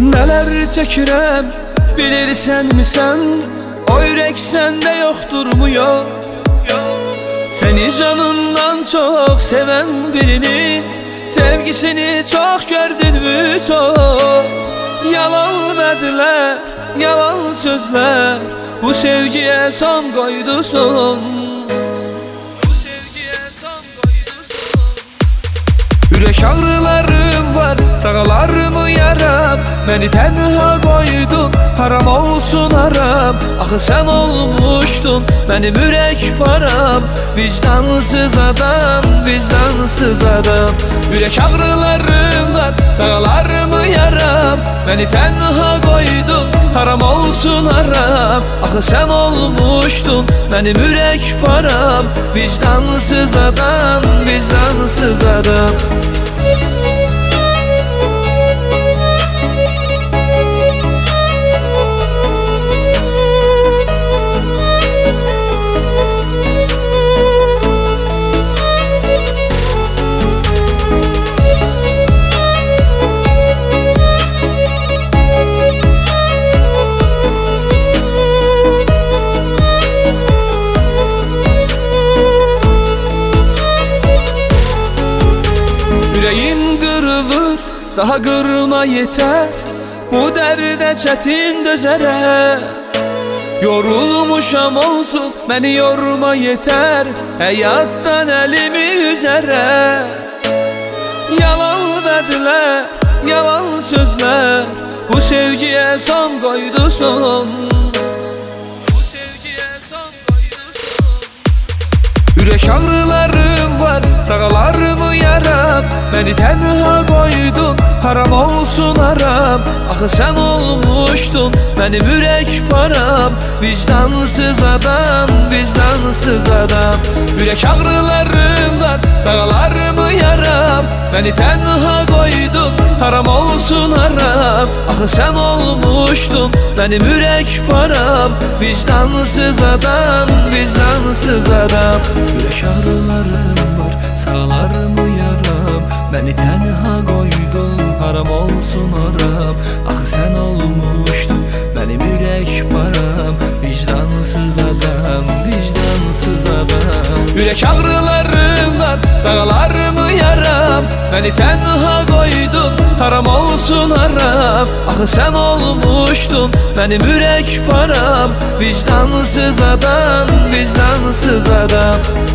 Neler çəkirəm bilirsənmi sən O ürək səndə yoxdur mu? Yox Seni canından çok seven birini Sevgisini çok gördün mü? Çok. Yalan dediler, yalan sözler Bu sevgiye son koydu son. Ürək ağrılarım var, sağalarımı yaram Beni tenha koydun, haram olsun haram Axı sen olmuştun, benim ürək param. Vicdansız adam, vicdansız adam. Ürək ağrılarım var, sağalarımı yaram. Beni tenha koydun, haram olsun haram Axı sen olmuştun, benim ürək param. Vicdansız adam, vicdansız adam daha kırılma yeter Bu derde çetin dözere. Yorulmuşam onsuz beni yorma yeter Hayattan elimi üzere. Yalan dediler, yalan sözler Bu sevgiye son koydu son ağrılarım var, sağalarımı yaram Beni tenha koydun, haram olsun haram. Axı sen olmuştun, benim ürək param. Vicdansız adam, vicdansız adam. Ürək ağrılarım var, sağalarımı yaram? Beni tenha koydun, haram olsun haram. Axı sen olmuştun, benim ürək param. Vicdansız adam, vicdansız adam. Ürək ağrılarım var, sağlarımı yaram Beni tenha koydun, haram olsun haram Axı sen olmuştun, benim ürək param. Vicdansız adam, vicdansız adam. Ürək ağrılarım var, sağlarımı yaram? Beni tenha koydun, haram olsun haram Axı sen olmuştun, benim ürək param. Vicdansız adam, vicdansız adam